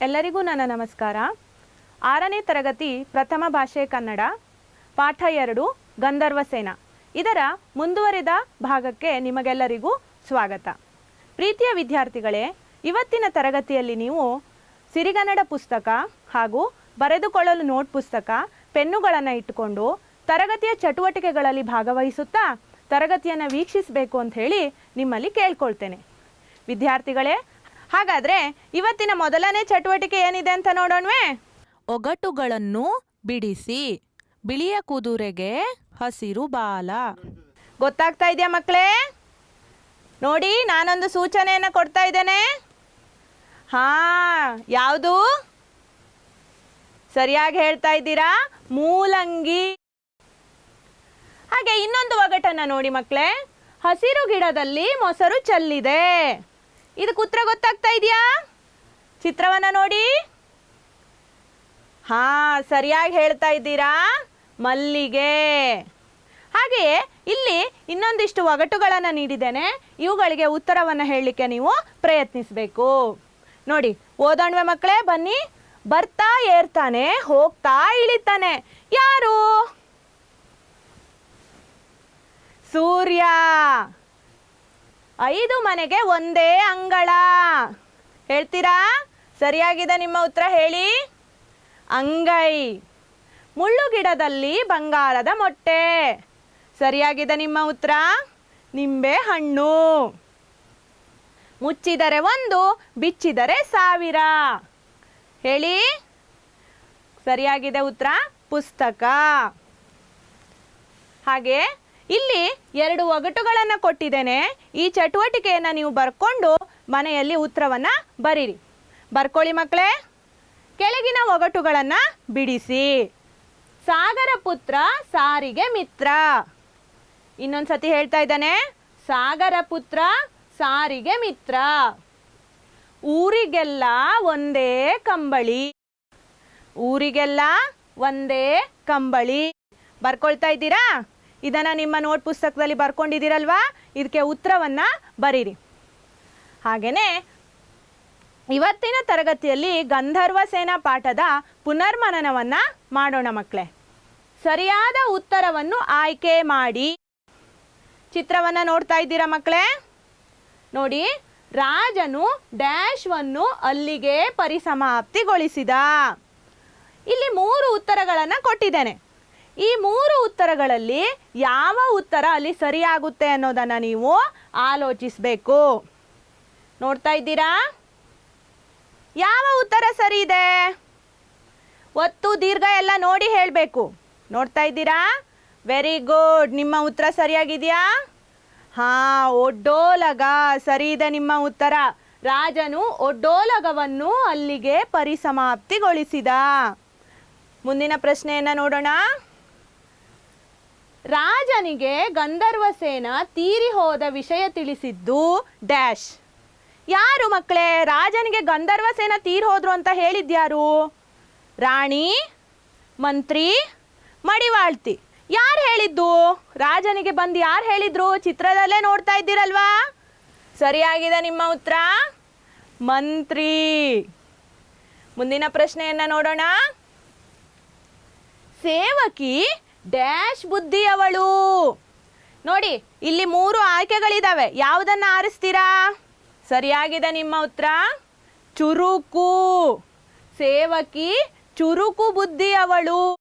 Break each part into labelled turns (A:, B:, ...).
A: ಎಲ್ಲರಿಗೂ ನನ್ನ ನಮಸ್ಕಾರ. ಆರನೇ ತರಗತಿ ಪ್ರಥಮ ಭಾಷೆ ಕನ್ನಡ, ಪಾಠ ಎರಡು, ಗಂಧರ್ವ ಸೇನಾ. ಇದರ ಮುಂದುವರಿದ ಭಾಗಕ್ಕೆ ನಿಮಗೆಲ್ಲರಿಗೂ ಸ್ವಾಗತ. ಪ್ರೀತಿಯ ವಿದ್ಯಾರ್ಥಿಗಳೇ, ಇವತ್ತಿನ ತರಗತಿಯಲ್ಲಿ ನೀವು ಸಿರಿಗನ್ನಡ ಪುಸ್ತಕ ಹಾಗೂ ಬರೆದುಕೊಳ್ಳಲು ನೋಟ್ ಪುಸ್ತಕ, ಪೆನ್ನುಗಳನ್ನು ಇಟ್ಟುಕೊಂಡು ತರಗತಿಯ ಚಟುವಟಿಕೆಗಳಲ್ಲಿ ಭಾಗವಹಿಸುತ್ತಾ ತರಗತಿಯನ್ನು ವೀಕ್ಷಿಸಬೇಕು ಅಂತ ಹೇಳಿ ನಿಮ್ಮಲ್ಲಿ ಕೇಳ್ಕೊಳ್ತೇನೆ. ವಿದ್ಯಾರ್ಥಿಗಳೇ ಹಾಗಾದ್ರೆ ಇವತ್ತಿನ ಮೊದಲನೇ ಚಟುವಟಿಕೆ ಏನಿದೆ ಅಂತ ನೋಡೋಣವೇ?
B: ಒಗಟುಗಳನ್ನು ಬಿಡಿಸಿ ಬಿಳಿಯ ಕುದುರೆಗೆ ಹಸಿರು ಬಾಲ.
A: ಗೊತ್ತಾಗ್ತಾ ಇದೆಯಾ ಮಕ್ಕಳೇ? ನೋಡಿ ನಾನೊಂದು ಸೂಚನೆಯನ್ನು ಕೊಡ್ತಾ ಇದ್ದೇನೆ. ಹಾ ಯಾವುದು? ಸರಿಯಾಗಿ ಹೇಳ್ತಾ ಇದ್ದೀರಾ? ಮೂಲಂಗಿ. ಹಾಗೆ ಇನ್ನೊಂದು ಒಗಟನ್ನ ನೋಡಿ ಮಕ್ಕಳೇ. ಹಸಿರು ಗಿಡದಲ್ಲಿ ಮೊಸರು ಚೆಲ್ಲಿದೆ. ಇದಕ್ಕೆ ಉತ್ತರ ಗೊತ್ತಾಗ್ತಾ ಇದೆಯಾ? ಚಿತ್ರವನ್ನ ನೋಡಿ. ಹಾ, ಸರಿಯಾಗಿ ಹೇಳ್ತಾ ಇದ್ದೀರಾ? ಮಲ್ಲಿಗೆ. ಹಾಗೆಯೇ ಇಲ್ಲಿ ಇನ್ನೊಂದಿಷ್ಟು ಒಗಟುಗಳನ್ನು ನೀಡಿದ್ದೇನೆ. ಇವುಗಳಿಗೆ ಉತ್ತರವನ್ನು ಹೇಳಲಿಕ್ಕೆ ನೀವು ಪ್ರಯತ್ನಿಸಬೇಕು. ನೋಡಿ, ಓದೋಣ್ವೆ ಮಕ್ಕಳೇ, ಬನ್ನಿ. ಬರ್ತಾ ಏರ್ತಾನೆ, ಹೋಗ್ತಾ ಇಳಿತಾನೆ. ಯಾರು? ಸೂರ್ಯ. ಐದು ಮನೆಗೆ ಒಂದೇ ಅಂಗಳ. ಹೇಳ್ತೀರಾ? ಸರಿಯಾಗಿದೆ ನಿಮ್ಮ ಉತ್ತರ, ಹೇಳಿ. ಅಂಗೈ. ಮುಳ್ಳು ಗಿಡದಲ್ಲಿ ಬಂಗಾರದ ಮೊಟ್ಟೆ. ಸರಿಯಾಗಿದೆ ನಿಮ್ಮ ಉತ್ತರ? ನಿಂಬೆ ಹಣ್ಣು. ಮುಚ್ಚಿದರೆ ಒಂದು, ಬಿಚ್ಚಿದರೆ ಸಾವಿರ. ಹೇಳಿ. ಸರಿಯಾಗಿದೆ ಉತ್ತರ? ಪುಸ್ತಕ. ಹಾಗೆ ಇಲ್ಲಿ ಎರಡು ಒಗಟುಗಳನ್ನು ಕೊಟ್ಟಿದ್ದೇನೆ. ಈ ಚಟುವಟಿಕೆಯನ್ನು ನೀವು ಬರ್ಕೊಂಡು ಮನೆಯಲ್ಲಿ ಉತ್ತರವನ್ನು ಬರೀರಿ. ಬರ್ಕೊಳ್ಳಿ ಮಕ್ಕಳೇ. ಕೆಳಗಿನ ಒಗಟುಗಳನ್ನು ಬಿಡಿಸಿ. ಸಾಗರ ಪುತ್ರ ಸಾರಿಗೆ ಮಿತ್ರ. ಇನ್ನೊಂದು ಸತಿ ಹೇಳ್ತಾ ಇದ್ದಾನೆ. ಸಾಗರ ಪುತ್ರ ಸಾರಿಗೆ ಮಿತ್ರ. ಊರಿಗೆಲ್ಲ ಒಂದೇ ಕಂಬಳಿ. ಊರಿಗೆಲ್ಲ ಒಂದೇ ಕಂಬಳಿ. ಬರ್ಕೊಳ್ತಾ ಇದ್ದೀರಾ? ಇದನ್ನು ನಿಮ್ಮ ನೋಟ್ ಪುಸ್ತಕದಲ್ಲಿ ಬರ್ಕೊಂಡಿದ್ದೀರಲ್ವಾ? ಇದಕ್ಕೆ ಉತ್ತರವನ್ನು ಬರೀರಿ. ಹಾಗೆಯೇ ಇವತ್ತಿನ ತರಗತಿಯಲ್ಲಿ ಗಂಧರ್ವ ಸೇನಾ ಪಾಠದ ಪುನರ್ಮನನವನ್ನು ಮಾಡೋಣ ಮಕ್ಕಳೇ ಸರಿಯಾದ ಉತ್ತರವನ್ನು ಆಯ್ಕೆ ಮಾಡಿ. ಚಿತ್ರವನ್ನು ನೋಡ್ತಾ ಇದ್ದೀರಾ ಮಕ್ಕಳೇ ನೋಡಿ, ರಾಜನು ಡ್ಯಾಶ್ವನ್ನು ಅಲ್ಲಿಗೆ ಪರಿಸಮಾಪ್ತಿಗೊಳಿಸಿದ. ಇಲ್ಲಿ ಮೂರು ಉತ್ತರಗಳನ್ನು ಕೊಟ್ಟಿದ್ದೇನೆ. ಈ ಮೂರು ಉತ್ತರಗಳಲ್ಲಿ ಯಾವ ಉತ್ತರ ಅಲ್ಲಿ ಸರಿಯಾಗುತ್ತೆ ಅನ್ನೋದನ್ನು ನೀವು ಆಲೋಚಿಸಬೇಕು. ನೋಡ್ತಾ ಇದ್ದೀರಾ? ಯಾವ ಉತ್ತರ ಸರಿ ಇದೆ? ಒತ್ತು, ದೀರ್ಘ ಎಲ್ಲ ನೋಡಿ ಹೇಳಬೇಕು. ನೋಡ್ತಾ ಇದ್ದೀರಾ? ವೆರಿ ಗುಡ್ ನಿಮ್ಮ ಉತ್ತರ ಸರಿಯಾಗಿದೆಯಾ? ಹಾ, ಒಡ್ಡೋಲಗ. ಸರಿ ಇದೆ ನಿಮ್ಮ ಉತ್ತರ. ರಾಜನು ಒಡ್ಡೋಲಗವನ್ನು ಅಲ್ಲಿಗೆ ಪರಿಸಮಾಪ್ತಿಗೊಳಿಸಿದ. ಮುಂದಿನ ಪ್ರಶ್ನೆಯನ್ನ ನೋಡೋಣ. ರಾಜನಿಗೆ ಗಂಧರ್ವ ಸೇನ ತೀರಿ ಹೋದ ವಿಷಯ ತಿಳಿಸಿದ್ದು ಡ್ಯಾಶ್. ಯಾರು ಮಕ್ಕಳೇ, ರಾಜನಿಗೆ ಗಂಧರ್ವ ಸೇನ ತೀರಿ ಹೋದ್ರು ಅಂತ ಹೇಳಿದ್ಯಾರು? ರಾಣಿ, ಮಂತ್ರಿ, ಮಡಿವಾಳ್ತಿ. ಯಾರು ಹೇಳಿದ್ದು? ರಾಜನಿಗೆ ಬಂದು ಯಾರು ಹೇಳಿದ್ರು? ಚಿತ್ರದಲ್ಲೇ ನೋಡ್ತಾ ಇದ್ದೀರಲ್ವಾ? ಸರಿಯಾಗಿದೆ ನಿಮ್ಮ ಉತ್ತರ. ಮಂತ್ರಿ. ಮುಂದಿನ ಪ್ರಶ್ನೆಯನ್ನ ನೋಡೋಣ. ಸೇವಕಿ ಡ್ಯಾಶ್ ಬುದ್ಧಿಯವಳು. ನೋಡಿ, ಇಲ್ಲಿ ಮೂರು ಆಯ್ಕೆಗಳಿದ್ದಾವೆ ಯಾವುದನ್ನ ಆರಿಸ್ತೀರಾ? ಸರಿಯಾಗಿದೆ ನಿಮ್ಮ ಉತ್ತರ. ಚುರುಕು. ಸೇವಕಿ, ಚುರುಕು ಬುದ್ಧಿಯವಳು.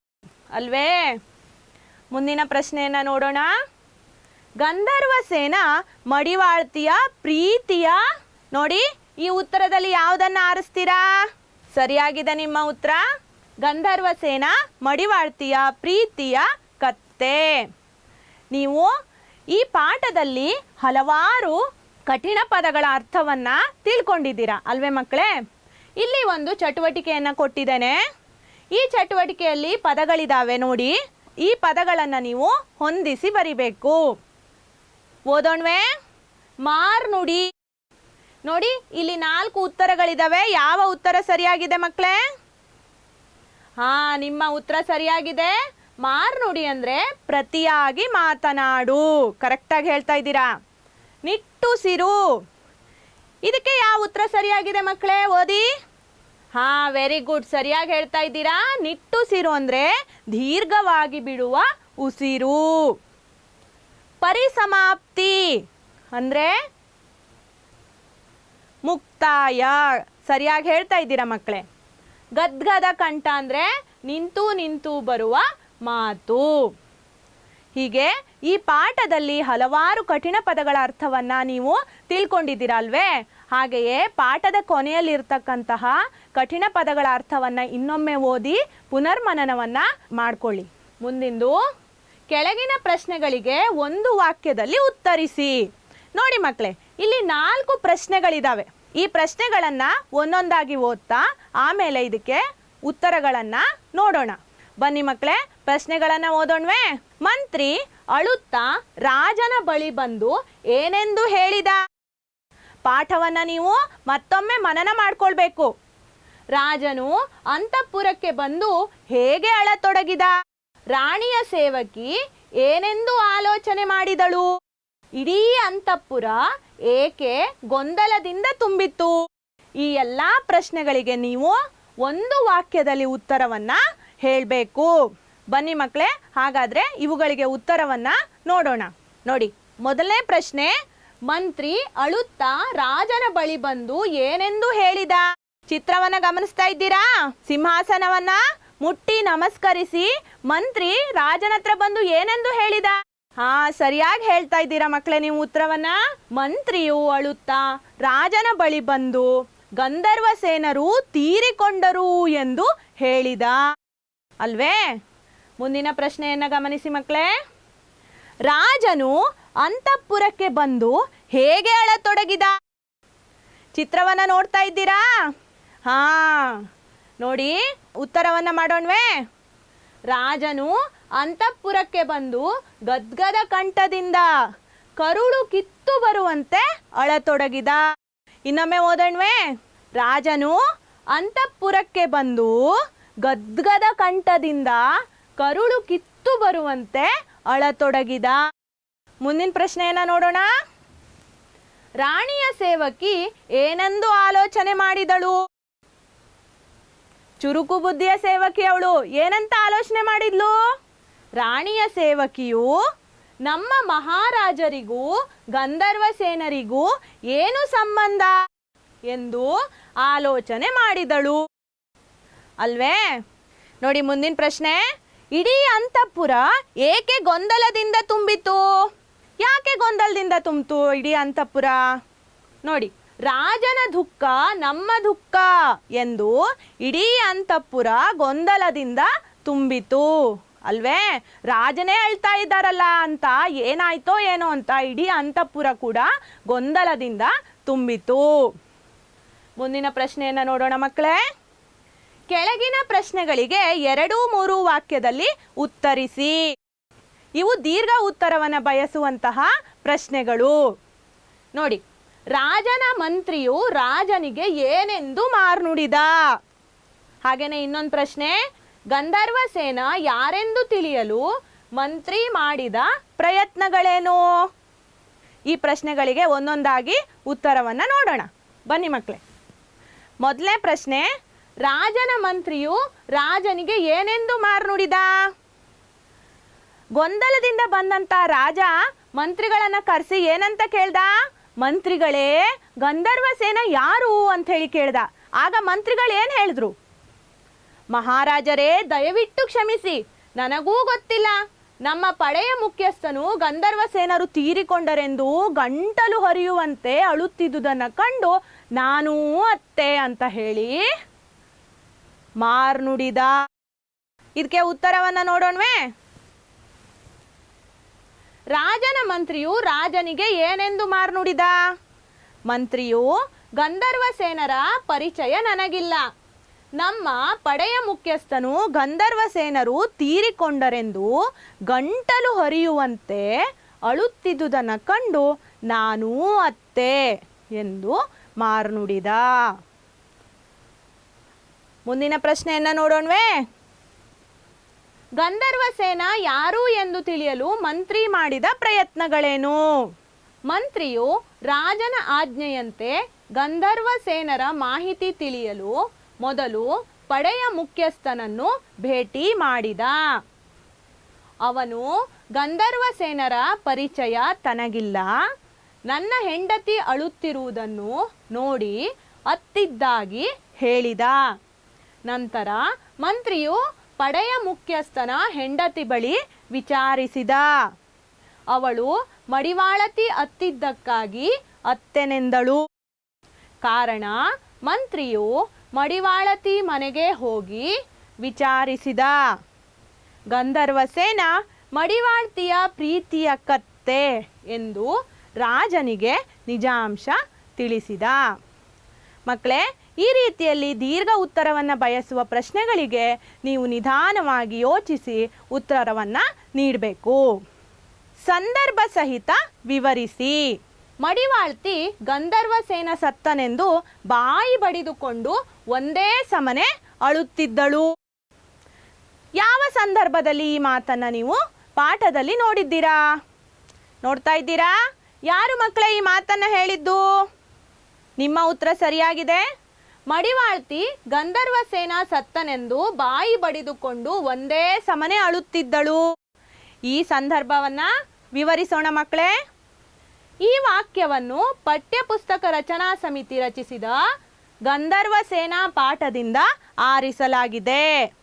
A: ಅಲ್ವೇ? ಮುಂದಿನ ಪ್ರಶ್ನೆಯನ್ನ ನೋಡೋಣ. ಗಂಧರ್ವ ಸೇನ, ಮಡಿವಾಳ್ತಿಯ, ಪ್ರೀತಿಯ. ನೋಡಿ, ಈ ಉತ್ತರದಲ್ಲಿ ಯಾವುದನ್ನ ಆರಿಸ್ತೀರಾ? ಸರಿಯಾಗಿದೆ ನಿಮ್ಮ ಉತ್ತರ. ಗಂಧರ್ವ ಸೇನ, ಮಡಿವಾಳ್ತಿಯ ಪ್ರೀತಿಯ ಕತ್ತೆ. ನೀವು ಈ ಪಾಠದಲ್ಲಿ ಹಲವಾರು ಕಠಿಣ ಪದಗಳ ಅರ್ಥವನ್ನ ತಿಳ್ಕೊಂಡಿದ್ದೀರಾ. ಅಲ್ವೇ ಮಕ್ಕಳೇ? ಇಲ್ಲಿ ಒಂದು ಚಟುವಟಿಕೆಯನ್ನು ಕೊಟ್ಟಿದ್ದೇನೆ. ಈ ಚಟುವಟಿಕೆಯಲ್ಲಿ ಪದಗಳಿದಾವೆ ನೋಡಿ. ಈ ಪದಗಳನ್ನು ನೀವು ಹೊಂದಿಸಿ ಬರಿಬೇಕು. ಓದೋಣ್ವೆ? ಮಾರ್ ನುಡಿ. ನೋಡಿ, ಇಲ್ಲಿ ನಾಲ್ಕು ಉತ್ತರಗಳಿದಾವೆ. ಯಾವ ಉತ್ತರ ಸರಿಯಾಗಿದೆ ಮಕ್ಕಳೇ? ಹಾ, ನಿಮ್ಮ ಉತ್ತರ ಸರಿಯಾಗಿದೆ. ಮಾರ್ನುಡಿ ಅಂದ್ರೆ ಪ್ರತಿಯಾಗಿ ಮಾತನಾಡು. ಕರೆಕ್ಟಾಗಿ ಹೇಳ್ತಾ ಇದ್ದೀರಾ? ನಿಟ್ಟುಸಿರು ಇದಕ್ಕೆ ಯಾವ ಉತ್ತರ ಸರಿಯಾಗಿದೆ ಮಕ್ಕಳೇ? ಓದಿ. ಹಾ ವೆರಿ ಗುಡ್ ಸರಿಯಾಗಿ ಹೇಳ್ತಾ ಇದ್ದೀರಾ? ನಿಟ್ಟುಸಿರು ಅಂದ್ರೆ ದೀರ್ಘವಾಗಿ ಬಿಡುವ ಉಸಿರು. ಪರಿಸಮಾಪ್ತಿ ಅಂದ್ರೆ ಮುಕ್ತಾಯ. ಸರಿಯಾಗಿ ಹೇಳ್ತಾ ಇದ್ದೀರಾ ಮಕ್ಕಳೇ? ಗದ್ಗದ ಕಂಠ ಅಂದರೆ ನಿಂತು ನಿಂತು ಬರುವ ಮಾತು. ಹೀಗೆ ಈ ಪಾಠದಲ್ಲಿ ಹಲವಾರು ಕಠಿಣ ಪದಗಳ ಅರ್ಥವನ್ನು ನೀವು ತಿಳ್ಕೊಂಡಿದ್ದೀರಾ ಅಲ್ವೇ ಹಾಗೆಯೇ ಪಾಠದ ಕೊನೆಯಲ್ಲಿರ್ತಕ್ಕಂತಹ ಕಠಿಣ ಪದಗಳ ಅರ್ಥವನ್ನು ಇನ್ನೊಮ್ಮೆ ಓದಿ ಪುನರ್ಮನನವನ್ನು ಮಾಡಿಕೊಳ್ಳಿ. ಮುಂದಿಂದು ಕೆಳಗಿನ ಪ್ರಶ್ನೆಗಳಿಗೆ ಒಂದು ವಾಕ್ಯದಲ್ಲಿ ಉತ್ತರಿಸಿ. ನೋಡಿ ಮಕ್ಕಳೇ ಇಲ್ಲಿ ನಾಲ್ಕು ಪ್ರಶ್ನೆಗಳಿದಾವೆ. ಈ ಪ್ರಶ್ನೆಗಳನ್ನು ಒಂದೊಂದಾಗಿ ಓದ್ತಾ ಆಮೇಲೆ ಇದಕ್ಕೆ ಉತ್ತರಗಳನ್ನು ನೋಡೋಣ. ಬನ್ನಿ ಮಕ್ಕಳೇ ಪ್ರಶ್ನೆಗಳನ್ನು ಓದೋಣ್ವೆ? ಮಂತ್ರಿ ಅಳುತ್ತಾ ರಾಜನ ಬಳಿ ಬಂದು ಏನೆಂದು ಹೇಳಿದ? ಪಾಠವನ್ನ ನೀವು ಮತ್ತೊಮ್ಮೆ ಮನನ ಮಾಡ್ಕೊಳ್ಬೇಕು. ರಾಜನು ಅಂತಃಪುರಕ್ಕೆ ಬಂದು ಹೇಗೆ ಅಳತೊಡಗಿದ? ರಾಣಿಯ ಸೇವಕಿ ಏನೆಂದು ಆಲೋಚನೆ ಮಾಡಿದಳು? ಇಡೀ ಅಂತಃಪುರ ಏಕೆ ಗೊಂದಲದಿಂದ ತುಂಬಿತ್ತು? ಈ ಎಲ್ಲ ಪ್ರಶ್ನೆಗಳಿಗೆ ನೀವು ಒಂದು ವಾಕ್ಯದಲ್ಲಿ ಉತ್ತರವನ್ನ ಹೇಳಬೇಕು. ಬನ್ನಿ ಮಕ್ಕಳೇ ಹಾಗಾದ್ರೆ ಇವುಗಳಿಗೆ ಉತ್ತರವನ್ನ ನೋಡೋಣ. ನೋಡಿ, ಮೊದಲನೇ ಪ್ರಶ್ನೆ, ಮಂತ್ರಿ ಅಳುತ್ತಾ ರಾಜನ ಬಳಿ ಬಂದು ಏನೆಂದು ಹೇಳಿದ? ಚಿತ್ರವನ್ನ ಗಮನಿಸ್ತಾ ಇದ್ದೀರಾ? ಸಿಂಹಾಸನವನ್ನ ಮುಟ್ಟಿ ನಮಸ್ಕರಿಸಿ ಮಂತ್ರಿ ರಾಜನ ಹತ್ರ ಬಂದು ಏನೆಂದು ಹೇಳಿದ? ಹಾ, ಸರಿಯಾಗಿ ಹೇಳ್ತಾ ಇದ್ದೀರಾ ಮಕ್ಕಳೇ ನೀವು ಉತ್ತರವನ್ನ? ಮಂತ್ರಿಯು ಅಳುತ್ತಾ, ರಾಜನ ಬಳಿ ಬಂದು, ಗಂಧರ್ವ ಸೇನರು ತೀರಿಕೊಂಡರು ಎಂದು ಹೇಳಿದ. ಅಲ್ವೇ? ಮುಂದಿನ ಪ್ರಶ್ನೆಯನ್ನ ಗಮನಿಸಿ ಮಕ್ಕಳೇ ರಾಜನು ಅಂತಃಪುರಕ್ಕೆ ಬಂದು ಹೇಗೆ ಅಳತೊಡಗಿದ? ಚಿತ್ರವನ್ನ ನೋಡ್ತಾ ಇದ್ದೀರಾ? ಹಾ, ನೋಡಿ, ಉತ್ತರವನ್ನ ಮಾಡೋಣವೇ. ರಾಜನು ಅಂತಃಪುರಕ್ಕೆ ಬಂದು ಗದ್ಗದ ಕಂಠದಿಂದ ಕರುಳು ಕಿತ್ತು ಬರುವಂತೆ ಅಳತೊಡಗಿದ. ಇನ್ನೊಮ್ಮೆ ಓದಣ್ವೆ, ರಾಜನು ಅಂತಃಪುರಕ್ಕೆ ಬಂದು ಗದ್ಗದ ಕಂಠದಿಂದ ಕರುಳು ಕಿತ್ತು ಬರುವಂತೆ ಅಳತೊಡಗಿದ. ಮುಂದಿನ ಪ್ರಶ್ನೆಯನ್ನ ನೋಡೋಣ. ರಾಣಿಯ ಸೇವಕಿ ಏನೆಂದು ಆಲೋಚನೆ ಮಾಡಿದಳು? ಚುರುಕು ಬುದ್ಧಿಯ ಸೇವಕಿ ಅವಳು ಏನಂತ ಆಲೋಚನೆ ಮಾಡಿದ್ಲು? ರಾಣಿಯ ಸೇವಕಿಯು, ನಮ್ಮ ಮಹಾರಾಜರಿಗೂ, ಗಂಧರ್ವ ಸೇನರಿಗೂ ಏನು ಸಂಬಂಧ? ಎಂದು ಆಲೋಚನೆ ಮಾಡಿದಳು. ಅಲ್ವೇ? ನೋಡಿ ಮುಂದಿನ ಪ್ರಶ್ನೆ. ಇಡೀ ಅಂತಃಪುರ ಏಕೆ ಗೊಂದಲದಿಂದ ತುಂಬಿತು ಯಾಕೆ ಗೊಂದಲದಿಂದ ತುಂಬಿತು ಇಡೀ ಅಂತಃಪುರ? ನೋಡಿ, ರಾಜನ ದುಃಖ ನಮ್ಮ ದುಃಖ ಎಂದು ಇಡೀ ಅಂತಃಪುರ ಗೊಂದಲದಿಂದ ತುಂಬಿತು ಅಲ್ವೇ? ರಾಜನೇ ಅಳ್ತಾ ಇದ್ದಾರಲ್ಲ ಅಂತ, ಏನಾಯ್ತೋ ಏನೋ ಅಂತ ಇಡೀ ಅಂತಃಪುರ ಕೂಡ ಗೊಂದಲದಿಂದ ತುಂಬಿತು ಮುಂದಿನ ಪ್ರಶ್ನೆಯನ್ನ ನೋಡೋಣ ಮಕ್ಕಳೇ. ಕೆಳಗಿನ ಪ್ರಶ್ನೆಗಳಿಗೆ ಎರಡು ಮೂರು ವಾಕ್ಯದಲ್ಲಿ ಉತ್ತರಿಸಿ. ಇವು ದೀರ್ಘ ಉತ್ತರವನ್ನು ಬಯಸುವಂತಹ ಪ್ರಶ್ನೆಗಳು. ನೋಡಿ, ರಾಜನ ಮಂತ್ರಿಯು ರಾಜನಿಗೆ ಏನೆಂದು ಮಾರ್ನುಡಿದ? ಹಾಗೇನೆ ಇನ್ನೊಂದು ಪ್ರಶ್ನೆ. ಗಂಧರ್ವ ಸೇನ ಯಾರೆಂದು ತಿಳಿಯಲು ಮಂತ್ರಿ ಮಾಡಿದ ಪ್ರಯತ್ನಗಳೇನು? ಈ ಪ್ರಶ್ನೆಗಳಿಗೆ ಒಂದೊಂದಾಗಿ ಉತ್ತರವನ್ನು ನೋಡೋಣ. ಬನ್ನಿ ಮಕ್ಕಳೇ ಮೊದಲನೇ ಪ್ರಶ್ನೆ, ರಾಜನ ಮಂತ್ರಿಯು ರಾಜನಿಗೆ ಏನೆಂದು ಮಾರ್ನುಡಿದ ಗೊಂದಲದಿಂದ ಬಂದಂತ ರಾಜ ಮಂತ್ರಿಗಳನ್ನ ಕರೆಸಿ ಏನಂತ ಕೇಳ್ದ? ಮಂತ್ರಿಗಳೇ, ಗಂಧರ್ವ ಸೇನ ಯಾರು ಅಂತ ಹೇಳಿ ಕೇಳ್ದ. ಆಗ ಮಂತ್ರಿಗಳು ಏನು ಹೇಳಿದ್ರು? ಮಹಾರಾಜರೇ, ದಯವಿಟ್ಟು ಕ್ಷಮಿಸಿ. ನನಗೂ ಗೊತ್ತಿಲ್ಲ. ನಮ್ಮ ಪಡೆಯ ಮುಖ್ಯಸ್ಥನು ಗಂಧರ್ವ ಸೇನರು ತೀರಿಕೊಂಡರೆಂದು ಗಂಟಲು ಹರಿಯುವಂತೆ ಅಳುತ್ತಿದ್ದುದನ್ನು ಕಂಡು ನಾನೂ ಅತ್ತೆ ಅಂತ ಹೇಳಿ ಮಾರ್ನುಡಿದ ಇದಕ್ಕೆ ಉತ್ತರವನ್ನ ನೋಡೋಣವೇ. ರಾಜನ ಮಂತ್ರಿಯು ರಾಜನಿಗೆ ಏನೆಂದು ಮಾರ್ನುಡಿದ ಮಂತ್ರಿಯು, ಗಂಧರ್ವ ಸೇನರ ಪರಿಚಯ ನನಗಿಲ್ಲ. ನಮ್ಮ ಪಡೆಯ ಮುಖ್ಯಸ್ಥನು ಗಂಧರ್ವ ಸೇನರು ತೀರಿಕೊಂಡರೆಂದು ಗಂಟಲು ಹರಿಯುವಂತೆ ಅಳುತ್ತಿದ್ದುದನ್ನು ಕಂಡು ನಾನೂ ಅತ್ತೆ ಎಂದು ಮಾರ್ನುಡಿದ. ಮುಂದಿನ ಪ್ರಶ್ನೆಯನ್ನ ನೋಡೋಣವೇ? ಗಂಧರ್ವ ಸೇನ ಯಾರು ಎಂದು ತಿಳಿಯಲು ಮಂತ್ರಿ ಮಾಡಿದ ಪ್ರಯತ್ನಗಳೇನು? ಮಂತ್ರಿಯು ರಾಜನ ಆಜ್ಞೆಯಂತೆ ಗಂಧರ್ವ ಸೇನರ ಮಾಹಿತಿ ತಿಳಿಯಲು ಮೊದಲು ಪಡೆಯ ಮುಖ್ಯಸ್ಥನನ್ನು ಭೇಟಿ ಮಾಡಿದ. ಅವನು ಗಂಧರ್ವ ಸೇನರ ಪರಿಚಯ ತನಗಿಲ್ಲ. ನನ್ನ ಹೆಂಡತಿ ಅಳುತ್ತಿರುವುದನ್ನು ನೋಡಿ ಅತ್ತಿದ್ದಾಗಿ ಹೇಳಿದ. ನಂತರ ಮಂತ್ರಿಯು ಪಡೆಯ ಮುಖ್ಯಸ್ಥನ ಹೆಂಡತಿ ಬಳಿ ವಿಚಾರಿಸಿದ. ಅವಳು ಮಡಿವಾಳತಿ ಅತ್ತಿದ್ದಕ್ಕಾಗಿ ಅತ್ತೆನೆಂದಳು. ಕಾರಣ ಮಂತ್ರಿಯು ಮಡಿವಾಳತಿ ಮನೆಗೆ ಹೋಗಿ ವಿಚಾರಿಸಿದ. ಗಂಧರ್ವ ಗಂಧರ್ವಸೇನ ಮಡಿವಾಳ್ತಿಯ ಪ್ರೀತಿಯ ಕತ್ತೆ ಎಂದು ರಾಜನಿಗೆ ನಿಜಾಂಶ ತಿಳಿಸಿದ. ಮಕ್ಕಳೇ, ಈ ರೀತಿಯಲ್ಲಿ ದೀರ್ಘ ಉತ್ತರವನ್ನು ಬಯಸುವ ಪ್ರಶ್ನೆಗಳಿಗೆ ನೀವು ನಿಧಾನವಾಗಿ ಯೋಚಿಸಿ ಉತ್ತರವನ್ನು ನೀಡಬೇಕು. ಸಂದರ್ಭ ಸಹಿತ ವಿವರಿಸಿ. ಮಡಿವಾಳ್ತಿ ಗಂಧರ್ವ ಸೇನ ಸತ್ತನೆಂದು ಬಾಯಿ ಬಡಿದುಕೊಂಡು ಒಂದೇ ಸಮನೆ ಅಳುತ್ತಿದ್ದಳು. ಯಾವ ಸಂದರ್ಭದಲ್ಲಿ ಈ ಮಾತನ್ನು ನೀವು ಪಾಠದಲ್ಲಿ ನೋಡಿದ್ದೀರಾ? ನೋಡ್ತಾ ಇದ್ದೀರಾ? ಯಾರು ಮಕ್ಕಳೇ ಈ ಮಾತನ್ನು ಹೇಳಿದ್ದು? ನಿಮ್ಮ ಉತ್ತರ ಸರಿಯಾಗಿದೆ. ಮಡಿವಾಳ್ತಿ ಗಂಧರ್ವ ಸೇನಾ ಸತ್ತನೆಂದು ಬಾಯಿ ಬಡಿದುಕೊಂಡು ಒಂದೇ ಸಮನೆ ಅಳುತ್ತಿದ್ದಳು. ಈ ಸಂದರ್ಭವನ್ನ ವಿವರಿಸೋಣ ಮಕ್ಕಳೇ. ಈ ವಾಕ್ಯವನ್ನು ಪಠ್ಯಪುಸ್ತಕ ರಚನಾ ಸಮಿತಿ ರಚಿಸಿದ ಗಂಧರ್ವ ಸೇನಾ ಪಾಠದಿಂದ ಆರಿಸಲಾಗಿದೆ.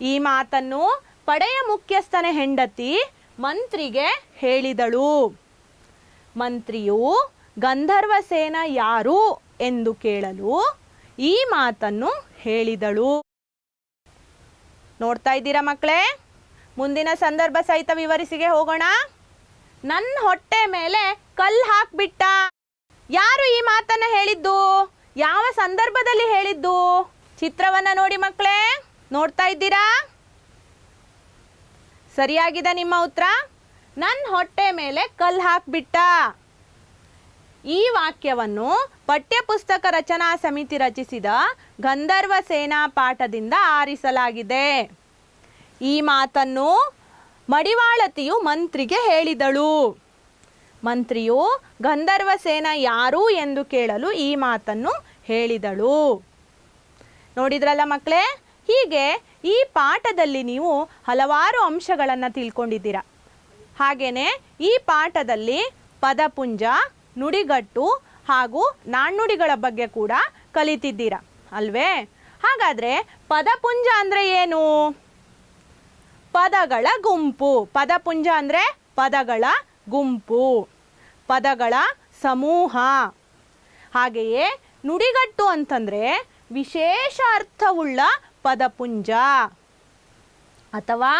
A: ಈ ಮಾತನ್ನು ಪಡೆಯ ಮುಖ್ಯಸ್ಥನ ಹೆಂಡತಿ ಮಂತ್ರಿಗೆ ಹೇಳಿದಳು. ಮಂತ್ರಿಯು, ಗಂಧರ್ವ ಸೇನ ಯಾರು? ಎಂದು ಕೇಳಲು ಈ ಮಾತನ್ನು ಹೇಳಿದಳು. ನೋಡ್ತಾ ಇದ್ದೀರಾ ಮಕ್ಕಳೇ? ಮುಂದಿನ ಸಂದರ್ಭ ಸಹಿತ ವಿವರಿಸಿಗೆ ಹೋಗೋಣ. ನನ್ನ ಹೊಟ್ಟೆ ಮೇಲೆ ಕಲ್ಲು ಹಾಕ್ಬಿಟ್ಟ. ಯಾರು ಈ ಮಾತನ್ನ ಹೇಳಿದ್ದು? ಯಾವ ಸಂದರ್ಭದಲ್ಲಿ ಹೇಳಿದ್ದು? ಚಿತ್ರವನ್ನ ನೋಡಿ ಮಕ್ಕಳೇ, ನೋಡ್ತಾ ಇದ್ದೀರಾ? ಸರಿಯಾಗಿದೆ ನಿಮ್ಮ ಉತ್ತರ? ನನ್ನ ಹೊಟ್ಟೆ ಮೇಲೆ ಕಲ್ಲು ಹಾಕ್ಬಿಟ್ಟ. ಈ ವಾಕ್ಯವನ್ನು ಪಠ್ಯಪುಸ್ತಕ ರಚನಾ ಸಮಿತಿ ರಚಿಸಿದ ಗಂಧರ್ವ ಸೇನಾ ಪಾಠದಿಂದ ಆರಿಸಲಾಗಿದೆ. ಈ ಮಾತನ್ನು ಮಡಿವಾಳತಿಯು ಮಂತ್ರಿಗೆ ಹೇಳಿದಳು. ಮಂತ್ರಿಯು, ಗಂಧರ್ವ ಸೇನ ಯಾರು ಎಂದು ಕೇಳಲು ಈ ಮಾತನ್ನು ಹೇಳಿದಳು. ನೋಡಿದ್ರಲ್ಲ ಮಕ್ಕಳೇ, ಹೀಗೆ ಈ ಪಾಠದಲ್ಲಿ ನೀವು ಹಲವಾರು ಅಂಶಗಳನ್ನು ತಿಳ್ಕೊಂಡಿದ್ದೀರ. ಹಾಗೆಯೇ ಈ ಪಾಠದಲ್ಲಿ ಪದಪುಂಜ, ನುಡಿಗಟ್ಟು ಹಾಗೂ ನಾಣ್ಣುಡಿಗಳ ಬಗ್ಗೆ ಕೂಡ ಕಲಿತಿದ್ದೀರ, ಅಲ್ವೇ? ಹಾಗಾದರೆ ಪದಪುಂಜ ಅಂದರೆ ಏನು? ಪದಗಳ ಗುಂಪು. ಪದಪುಂಜ ಅಂದರೆ ಪದಗಳ ಗುಂಪು. ಪದಗಳ ಸಮೂಹ. ಹಾಗೆಯೇ ನುಡಿಗಟ್ಟು ಅಂತಂದರೆ ವಿಶೇಷ ಅರ್ಥವುಳ್ಳ ಪದಪುಂಜ. ಅಥವಾ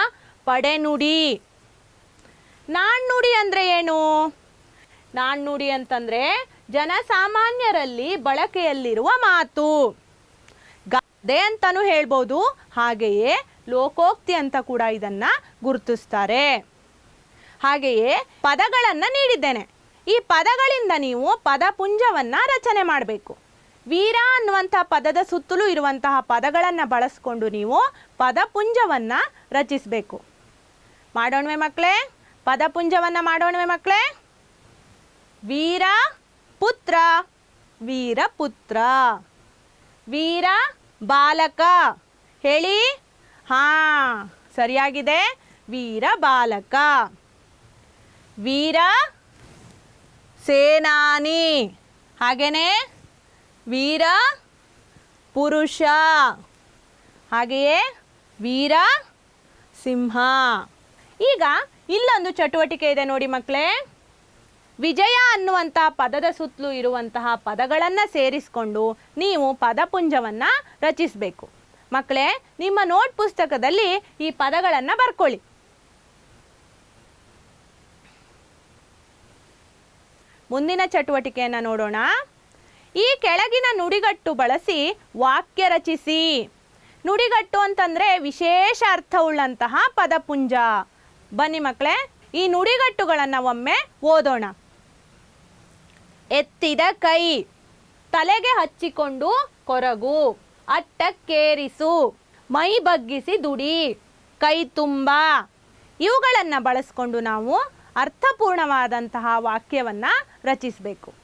A: ಪಡೆನುಡಿ. ನಾಣ್ಣುಡಿ ಅಂದರೆ ಏನು? ನಾಣ್ಣುಡಿ ಅಂತಂದರೆ ಜನಸಾಮಾನ್ಯರಲ್ಲಿ ಬಳಕೆಯಲ್ಲಿರುವ ಮಾತು. ಗಾದೆ ಅಂತಲೂ ಹೇಳ್ಬೋದು. ಹಾಗೆಯೇ ಲೋಕೋಕ್ತಿ ಅಂತ ಕೂಡ ಇದನ್ನು ಗುರುತಿಸ್ತಾರೆ. ಹಾಗೆಯೇ ಪದಗಳನ್ನು ನೀಡಿದ್ದೇನೆ. ಈ ಪದಗಳಿಂದ ನೀವು ಪದಪುಂಜವನ್ನು ರಚನೆ ಮಾಡಬೇಕು. ವೀರ ಅನ್ನುವಂಥ ಪದದ ಸುತ್ತಲೂ ಇರುವಂತಹ ಪದಗಳನ್ನು ಬಳಸಿಕೊಂಡು ನೀವು ಪದಪುಂಜವನ್ನು ರಚಿಸಬೇಕು. ಮಾಡೋಣವೆ ಮಕ್ಕಳೇ ಪದಪುಂಜವನ್ನು ಮಾಡೋಣವೆ ಮಕ್ಕಳೇ ವೀರ ಪುತ್ರ, ವೀರಪುತ್ರ. ವೀರ ಬಾಲಕ. ಹೇಳಿ? ಹಾ, ಸರಿಯಾಗಿದೆ. ವೀರ ಬಾಲಕ. ವೀರ ಸೇನಾನಿ. ಹಾಗೇನೆ? ವೀರ ಪುರುಷ. ಹಾಗೆಯೇ ವೀರ ಸಿಂಹ. ಈಗ ಇಲ್ಲೊಂದು ಚಟುವಟಿಕೆ ಇದೆ ನೋಡಿ ಮಕ್ಕಳೇ ವಿಜಯ ಅನ್ನುವಂತಹ ಪದದ ಸುತ್ತಲೂ ಇರುವಂತಹ ಪದಗಳನ್ನು ಸೇರಿಸಿಕೊಂಡು ನೀವು ಪದಪುಂಜವನ್ನು ರಚಿಸಬೇಕು. ಮಕ್ಕಳೇ, ನಿಮ್ಮ ನೋಟ್ ಪುಸ್ತಕದಲ್ಲಿ ಈ ಪದಗಳನ್ನು ಬರ್ಕೊಳ್ಳಿ. ಮುಂದಿನ ಚಟುವಟಿಕೆಯನ್ನು ನೋಡೋಣ. ಈ ಕೆಳಗಿನ ನುಡಿಗಟ್ಟು ಬಳಸಿ ವಾಕ್ಯ ರಚಿಸಿ. ನುಡಿಗಟ್ಟು ಅಂತಂದ್ರೆ ವಿಶೇಷ ಅರ್ಥವುಳ್ಳಂತಹ ಪದಪುಂಜ. ಬನ್ನಿ ಮಕ್ಕಳೇ, ಈ ನುಡಿಗಟ್ಟುಗಳನ್ನು ಒಮ್ಮೆ ಓದೋಣ. ಎತ್ತಿದ ಕೈ, ತಲೆಗೆ ಹಚ್ಚಿಕೊಂಡು ಕೊರಗು. ಅಟ್ಟಕ್ಕೇರಿಸು. ಮೈ ಬಗ್ಗಿಸಿ ದುಡಿ. ಕೈ ತುಂಬ. ಇವುಗಳನ್ನು ಬಳಸ್ಕೊಂಡು ನಾವು ಅರ್ಥಪೂರ್ಣವಾದಂತಹ ವಾಕ್ಯವನ್ನು ರಚಿಸಬೇಕು.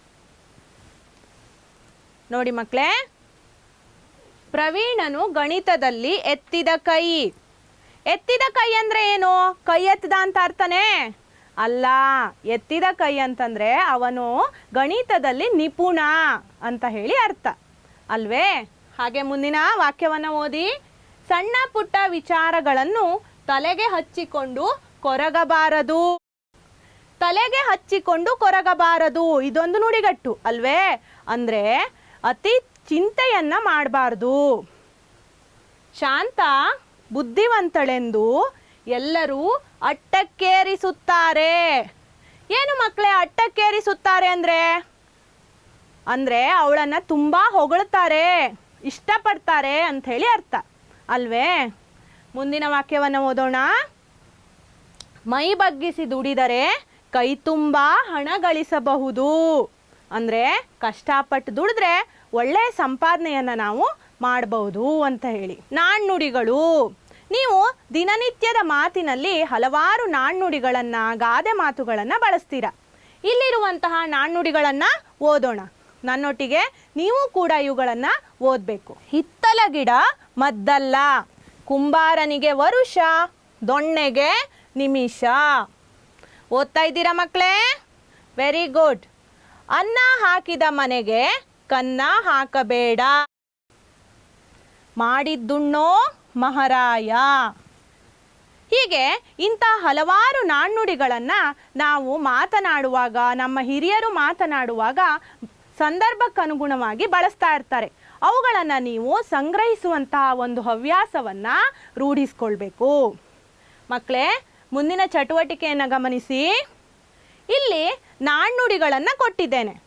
A: ನೋಡಿ ಮಕ್ಕಳೇ ಪ್ರವೀಣನು ಗಣಿತದಲ್ಲಿ ಎತ್ತಿದ ಕೈ. ಎತ್ತಿದ ಕೈ ಅಂದರೆ ಏನು? ಕೈ ಎತ್ತದ ಅಂತ ಅರ್ಥನೇ? ಅಲ್ಲ, ಎತ್ತಿದ ಕೈ ಅಂತಂದರೆ ಅವನು ಗಣಿತದಲ್ಲಿ ನಿಪುಣ ಅಂತ ಹೇಳಿ ಅರ್ಥ. ಅಲ್ವೇ? ಹಾಗೆ ಮುಂದಿನ ವಾಕ್ಯವನ್ನು ಓದಿ. ಸಣ್ಣ ಪುಟ್ಟ ವಿಚಾರಗಳನ್ನು ತಲೆಗೆ ಹಚ್ಚಿಕೊಂಡು ಕೊರಗಬಾರದು. ತಲೆಗೆ ಹಚ್ಚಿಕೊಂಡು ಕೊರಗಬಾರದು. ಇದೊಂದು ನುಡಿಗಟ್ಟು ಅಲ್ವೇ? ಅಂದ್ರೆ ಅತಿ ಚಿಂತೆಯನ್ನ ಮಾಡಬಾರ್ದು. ಶಾಂತ, ಬುದ್ಧಿವಂತಳೆಂದು ಎಲ್ಲರೂ ಅಟ್ಟಕ್ಕೇರಿಸುತ್ತಾರೆ. ಏನು ಮಕ್ಕಳೇ ಅಟ್ಟಕ್ಕೇರಿಸುತ್ತಾರೆ ಅಂದ್ರೆ? ಅಂದ್ರೆ ಅವಳನ್ನ ತುಂಬಾ ಹೊಗಳ್ತಾರೆ. ಇಷ್ಟಪಡ್ತಾರೆ ಅಂತ ಹೇಳಿ ಅರ್ಥ. ಅಲ್ವೇ? ಮುಂದಿನ ವಾಕ್ಯವನ್ನು ಓದೋಣ. ಮೈ ಬಗ್ಗಿಸಿ ದುಡಿದರೆ ಕೈ ತುಂಬ ಹಣ ಗಳಿಸಬಹುದು. ಅಂದರೆ ಕಷ್ಟಪಟ್ಟು ದುಡಿದ್ರೆ ಒಳ್ಳೆಯ ಸಂಪಾದನೆಯನ್ನು ನಾವು ಮಾಡಬಹುದು ಅಂತ ಹೇಳಿ. ನಾಣ್ಣುಡಿಗಳು. ನೀವು ದಿನನಿತ್ಯದ ಮಾತಿನಲ್ಲಿ ಹಲವಾರು ನಾಣ್ಣುಡಿಗಳನ್ನು, ಗಾದೆ ಮಾತುಗಳನ್ನು ಬಳಸ್ತೀರ? ಇಲ್ಲಿರುವಂತಹ ನಾಣ್ಣುಡಿಗಳನ್ನು ಓದೋಣ. ನನ್ನೊಟ್ಟಿಗೆ ನೀವು ಕೂಡ ಇವುಗಳನ್ನು ಓದಬೇಕು. ಹಿತ್ತಲ ಗಿಡ ಮದ್ದಲ್ಲ. ಕುಂಬಾರನಿಗೆ ವರುಷ, ದೊಣ್ಣೆಗೆ ನಿಮಿಷ. ಓದ್ತಾ ಇದ್ದೀರಾ ಮಕ್ಕಳೇ? ವೆರಿ ಗುಡ್ ಅನ್ನ ಹಾಕಿದ ಮನೆಗೆ ಕನ್ನ ಹಾಕಬೇಡ. ಮಾಡಿದ್ದುಣ್ಣೋ ಮಹಾರಾಯ. ಹೀಗೆ ಇಂಥ ಹಲವಾರು ನಾಣ್ಣುಡಿಗಳನ್ನು ನಾವು ಮಾತನಾಡುವಾಗ, ನಮ್ಮ ಹಿರಿಯರು ಮಾತನಾಡುವಾಗ ಸಂದರ್ಭಕ್ಕನುಗುಣವಾಗಿ ಬಳಸ್ತಾ ಇರ್ತಾರೆ. ಅವುಗಳನ್ನು ನೀವು ಸಂಗ್ರಹಿಸುವಂತಹ ಒಂದು ಹವ್ಯಾಸವನ್ನು ರೂಢಿಸ್ಕೊಳ್ಬೇಕು. ಮಕ್ಕಳೇ ಮುಂದಿನ ಚಟುವಟಿಕೆಯನ್ನು ಗಮನಿಸಿ. ಇಲ್ಲಿ ನಾಣ್ಣುಡಿಗಳನ್ನು ಕೊಟ್ಟಿದ್ದೇನೆ.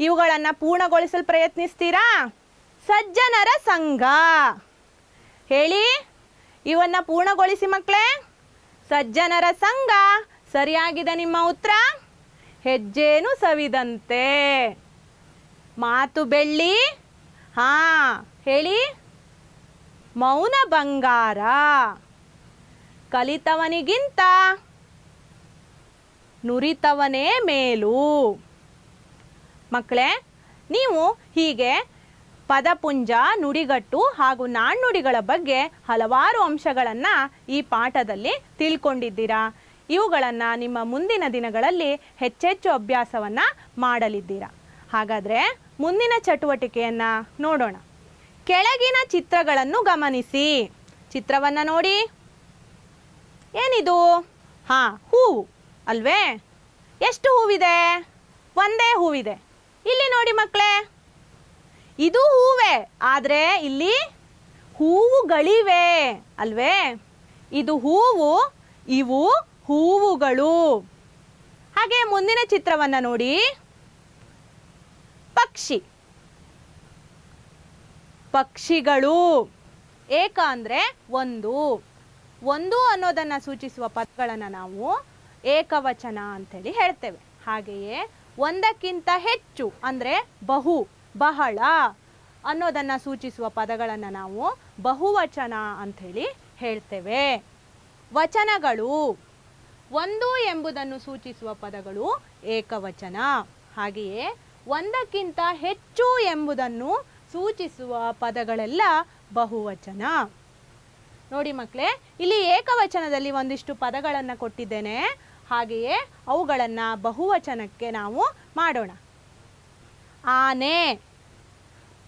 A: ಇವುಗಳನ್ನು ಪೂರ್ಣಗೊಳಿಸಲು ಪ್ರಯತ್ನಿಸ್ತೀರಾ? ಸಜ್ಜನರ ಸಂಘ. ಹೇಳಿ, ಇವನ್ನ ಪೂರ್ಣಗೊಳಿಸಿ ಮಕ್ಕಳೇ ಸಜ್ಜನರ ಸಂಘ, ಸರಿಯಾಗಿದೆ ನಿಮ್ಮ ಉತ್ತರ? ಹೆಜ್ಜೇನು ಸವಿದಂತೆ. ಮಾತು ಬೆಳ್ಳಿ. ಹಾ, ಹೇಳಿ. ಮೌನ ಬಂಗಾರ. ಕಲಿತವನಿಗಿಂತ ನುರಿತವನೇ ಮೇಲು. ಮಕ್ಕಳೇ, ನೀವು ಹೀಗೆ ಪದಪುಂಜ, ನುಡಿಗಟ್ಟು ಹಾಗೂ ನಾಣ್ಣುಡಿಗಳ ಬಗ್ಗೆ ಹಲವಾರು ಅಂಶಗಳನ್ನು ಈ ಪಾಠದಲ್ಲಿ ತಿಳ್ಕೊಂಡಿದ್ದೀರಾ. ಇವುಗಳನ್ನು ನಿಮ್ಮ ಮುಂದಿನ ದಿನಗಳಲ್ಲಿ ಹೆಚ್ಚೆಚ್ಚು ಅಭ್ಯಾಸವನ್ನು ಮಾಡಲಿದ್ದೀರಾ. ಹಾಗಾದರೆ ಮುಂದಿನ ಚಟುವಟಿಕೆಯನ್ನು ನೋಡೋಣ. ಕೆಳಗಿನ ಚಿತ್ರಗಳನ್ನು ಗಮನಿಸಿ. ಚಿತ್ರವನ್ನು ನೋಡಿ. ಏನಿದು? ಹಾಂ, ಹೂವು. ಅಲ್ವೇ? ಎಷ್ಟು ಹೂವಿದೆ? ಒಂದೇ ಹೂವಿದೆ. ಇಲ್ಲಿ ನೋಡಿ ಮಕ್ಕಳೇ ಇದು ಹೂವೇ, ಆದರೆ ಇಲ್ಲಿ ಹೂವುಗಳಿವೆ. ಅಲ್ವೇ? ಇದು ಹೂವು, ಇವು ಹೂವುಗಳು. ಹಾಗೆ ಮುಂದಿನ ಚಿತ್ರವನ್ನು ನೋಡಿ. ಪಕ್ಷಿ. ಪಕ್ಷಿಗಳು ಏಕ ಅಂದರೆ ಒಂದು. ಒಂದು ಅನ್ನೋದನ್ನು ಸೂಚಿಸುವ ಪದಗಳನ್ನು ನಾವು ಏಕವಚನ ಅಂತೇಳಿ ಹೇಳ್ತೇವೆ. ಹಾಗೆಯೇ ಒಂದಕ್ಕಿಂತ ಹೆಚ್ಚು ಅಂದರೆ ಬಹು, ಬಹಳ ಅನ್ನೋದನ್ನು ಸೂಚಿಸುವ ಪದಗಳನ್ನು ನಾವು ಬಹುವಚನ ಅಂಥೇಳಿ ಹೇಳ್ತೇವೆ. ವಚನಗಳು. ಒಂದು ಎಂಬುದನ್ನು ಸೂಚಿಸುವ ಪದಗಳು ಏಕವಚನ. ಹಾಗೆಯೇ ಒಂದಕ್ಕಿಂತ ಹೆಚ್ಚು ಎಂಬುದನ್ನು ಸೂಚಿಸುವ ಪದಗಳೆಲ್ಲ ಬಹುವಚನ. ನೋಡಿ ಮಕ್ಕಳೇ ಇಲ್ಲಿ ಏಕವಚನದಲ್ಲಿ ಒಂದಿಷ್ಟು ಪದಗಳನ್ನು ಕೊಟ್ಟಿದ್ದೇನೆ. ಹಾಗೆಯೇ ಅವುಗಳನ್ನು ಬಹುವಚನಕ್ಕೆ ನಾವು ಮಾಡೋಣ. ಆನೆ.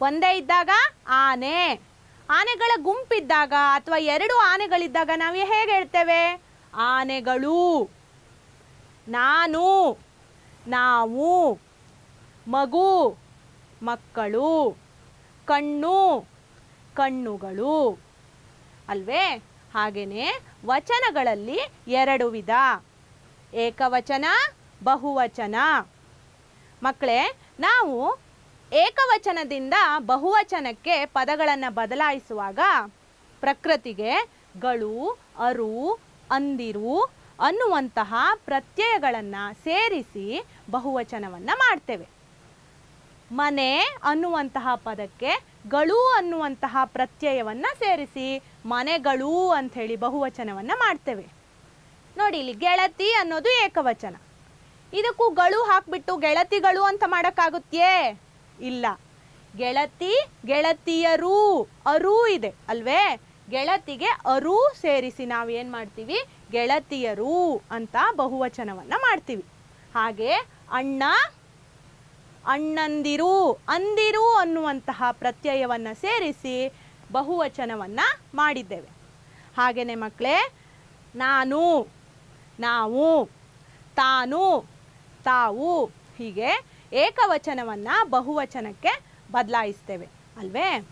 A: ಒಂದೇ ಇದ್ದಾಗ ಆನೆ. ಆನೆಗಳ ಗುಂಪಿದ್ದಾಗ ಅಥವಾ ಎರಡು ಆನೆಗಳಿದ್ದಾಗ ನಾವು ಹೇಗೆ ಹೇಳ್ತೇವೆ? ಆನೆಗಳು. ನಾನು. ನಾವು. ಮಗು, ಮಕ್ಕಳು, ಕಣ್ಣು, ಕಣ್ಣುಗಳು. ಅಲ್ವೇ? ಹಾಗೆಯೇ ವಚನಗಳಲ್ಲಿ ಎರಡು ವಿಧ. ಏಕವಚನ, ಬಹುವಚನ. ಮಕ್ಕಳೇ, ನಾವು ಏಕವಚನದಿಂದ ಬಹುವಚನಕ್ಕೆ ಪದಗಳನ್ನು ಬದಲಾಯಿಸುವಾಗ ಪ್ರಕೃತಿಗೆ ಗಳು, ಅರು, ಅಂದಿರು ಅನ್ನುವಂತಹ ಪ್ರತ್ಯಯಗಳನ್ನು ಸೇರಿಸಿ ಬಹುವಚನವನ್ನು ಮಾಡ್ತೇವೆ. ಮನೆ ಅನ್ನುವಂತಹ ಪದಕ್ಕೆ ಗಳು ಅನ್ನುವಂತಹ ಪ್ರತ್ಯಯವನ್ನು ಸೇರಿಸಿ ಮನೆಗಳು ಅಂಥೇಳಿ ಬಹುವಚನವನ್ನು ಮಾಡ್ತೇವೆ. ನೋಡಿ ಇಲ್ಲಿ ಗೆಳತಿ ಅನ್ನೋದು ಏಕವಚನ. ಇದಕ್ಕೂ ಗಳು ಹಾಕ್ಬಿಟ್ಟು ಗೆಳತಿಗಳು ಅಂತ ಮಾಡೋಕ್ಕಾಗುತ್ತೇ ಇಲ್ಲ. ಗೆಳತಿ, ಗೆಳತಿಯರು, ಅರೂ ಇದೆ ಅಲ್ವೇ? ಗೆಳತಿಗೆ ಅರೂ ಸೇರಿಸಿ ನಾವು ಏನು ಮಾಡ್ತೀವಿ? ಗೆಳತಿಯರು ಅಂತ ಬಹುವಚನವನ್ನು ಮಾಡ್ತೀವಿ. ಹಾಗೆ ಅಣ್ಣ ಅಣ್ಣಂದಿರು, ಅಂದಿರು ಅನ್ನುವಂತಹ ಪ್ರತ್ಯಯವನ್ನು ಸೇರಿಸಿ ಬಹುವಚನವನ್ನು ಮಾಡಿದ್ದೇವೆ. ಹಾಗೆಯೇ ಮಕ್ಕಳೇ ನಾನು, ನಾವು, ತಾನು, ತಾವು ಹೀಗೆ ಏಕವಚನವನ್ನು ಬಹುವಚನಕ್ಕೆ ಬದಲಾಯಿಸ್ತೇವೆ. ಅಲ್ವೇ?